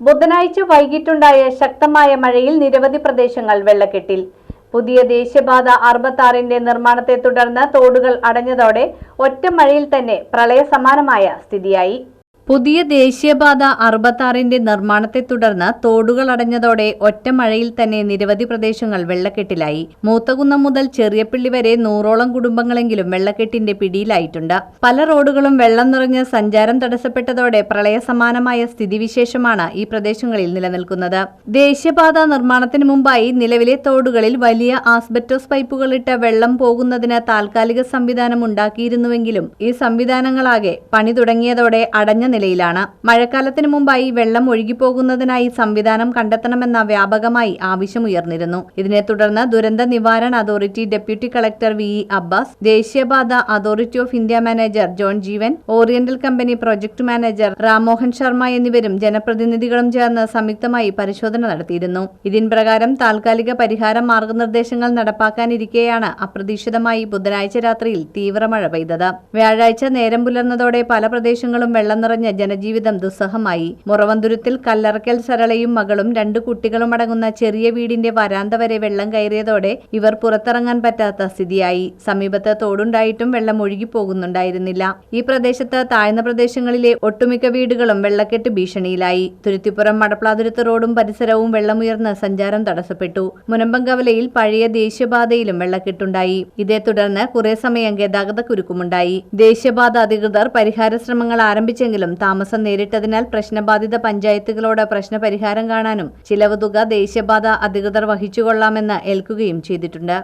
ബുധനാഴ്ച വൈകിട്ടുണ്ടായ ശക്തമായ മഴയിൽ നിരവധി പ്രദേശങ്ങൾ വെള്ളക്കെട്ടിൽ. പുതിയ ദേശീയപാത അറുപത്താറിന്റെ നിർമ്മാണത്തെ തുടർന്ന് തോടുകൾ അടഞ്ഞതോടെ ഒറ്റ മഴയിൽ തന്നെ പ്രളയസമാനമായ സ്ഥിതിയായി. പുതിയ ദേശീയപാത അറുപത്താറിന്റെ നിർമ്മാണത്തെ തുടർന്ന് തോടുകൾ അടഞ്ഞതോടെ ഒറ്റ മഴയിൽ തന്നെ നിരവധി പ്രദേശങ്ങൾ വെള്ളക്കെട്ടിലായി. മൂത്തകുന്നം മുതൽ ചെറിയപ്പള്ളി വരെ നൂറോളം കുടുംബങ്ങളെങ്കിലും വെള്ളക്കെട്ടിന്റെ പിടിയിലായിട്ടുണ്ട്. പല റോഡുകളും വെള്ളം നിറഞ്ഞ് സഞ്ചാരം തടസ്സപ്പെട്ടതോടെ പ്രളയസമാനമായ സ്ഥിതിവിശേഷമാണ് ഈ പ്രദേശങ്ങളിൽ നിലനിൽക്കുന്നത്. ദേശീയപാത നിർമ്മാണത്തിന് മുമ്പായി നിലവിലെ തോടുകളിൽ വലിയ ആസ്ബറ്റോസ് പൈപ്പുകളിട്ട് വെള്ളം പോകുന്നതിന് താൽക്കാലിക സംവിധാനം ഉണ്ടാക്കിയിരുന്നുവെങ്കിലും ഈ സംവിധാനങ്ങളാകെ പണി തുടങ്ങിയതോടെ അടഞ്ഞ നിലയിലാണ്. മഴക്കാലത്തിന് മുമ്പായി വെള്ളം ഒഴുകിപ്പോകുന്നതിനായി സംവിധാനം കണ്ടെത്തണമെന്ന വ്യാപകമായി ആവശ്യമുയർന്നിരുന്നു. ഇതിനെ തുടർന്ന് ദുരന്ത നിവാരണ authority deputy collector V E Abbas ദേശീയപാത authority of India manager John Jeevan oriental company project manager Rammohan Sharma എന്നിവരും ജനപ്രതിനിധികളും ചേർന്ന് സംയുക്തമായി പരിശോധന നടത്തിയിരുന്നു. ഇതിൻ പ്രകാരം താൽക്കാലിക പരിഹാര മാർഗനിർദ്ദേശങ്ങൾ നടപ്പാക്കാനിരിക്കെയാണ് അപ്രതീക്ഷിതമായി ബുധനാഴ്ച രാത്രിയിൽ തീവ്രമഴ പെയ്തത്. വ്യാഴാഴ്ച നേരം പുലർന്നതോടെ പല പ്രദേശങ്ങളും വെള്ളം ജനജീവിതം ദുസ്സഹമായി. മുറവന്തുരുത്തിൽ കല്ലറക്കൽ സരളയും മകളും രണ്ടു കുട്ടികളും അടങ്ങുന്ന ചെറിയ വീടിന്റെ വരാന്ത വരെ വെള്ളം കയറിയതോടെ ഇവർ പുറത്തിറങ്ങാൻ പറ്റാത്ത സ്ഥിതിയായി. സമീപത്ത് തോടുണ്ടായിട്ടും വെള്ളം ഒഴുകിപ്പോകുന്നുണ്ടായിരുന്നില്ല ഈ പ്രദേശത്ത് താഴ്ന്ന പ്രദേശങ്ങളിലെ ഒട്ടുമിക്ക വീടുകളും വെള്ളക്കെട്ട് ഭീഷണിയിലായി. തുരുത്തിപ്പുറം മടപ്ലാതുരുത്ത് റോഡും പരിസരവും വെള്ളമുയർന്ന് സഞ്ചാരം തടസ്സപ്പെട്ടു. മുനമ്പങ്കവലയിൽ പഴയ ദേശീയപാതയിലും വെള്ളക്കെട്ടുണ്ടായി. ഇതേ തുടർന്ന് കുറെ സമയം ഗതാഗത കുരുക്കുമുണ്ടായി ദേശീയപാത അധികൃതർ പരിഹാര ശ്രമങ്ങൾ ആരംഭിച്ചെങ്കിലും താമസം നേരിട്ടതിനാൽ പ്രശ്നബാധിത പഞ്ചായത്തുകളോട് പ്രശ്നപരിഹാരം കാണാനും ചിലവ് തുക ദേശീയപാത അധികൃതർ വഹിച്ചുകൊള്ളാമെന്ന് ഏൽക്കുകയും ചെയ്തിട്ടുണ്ട്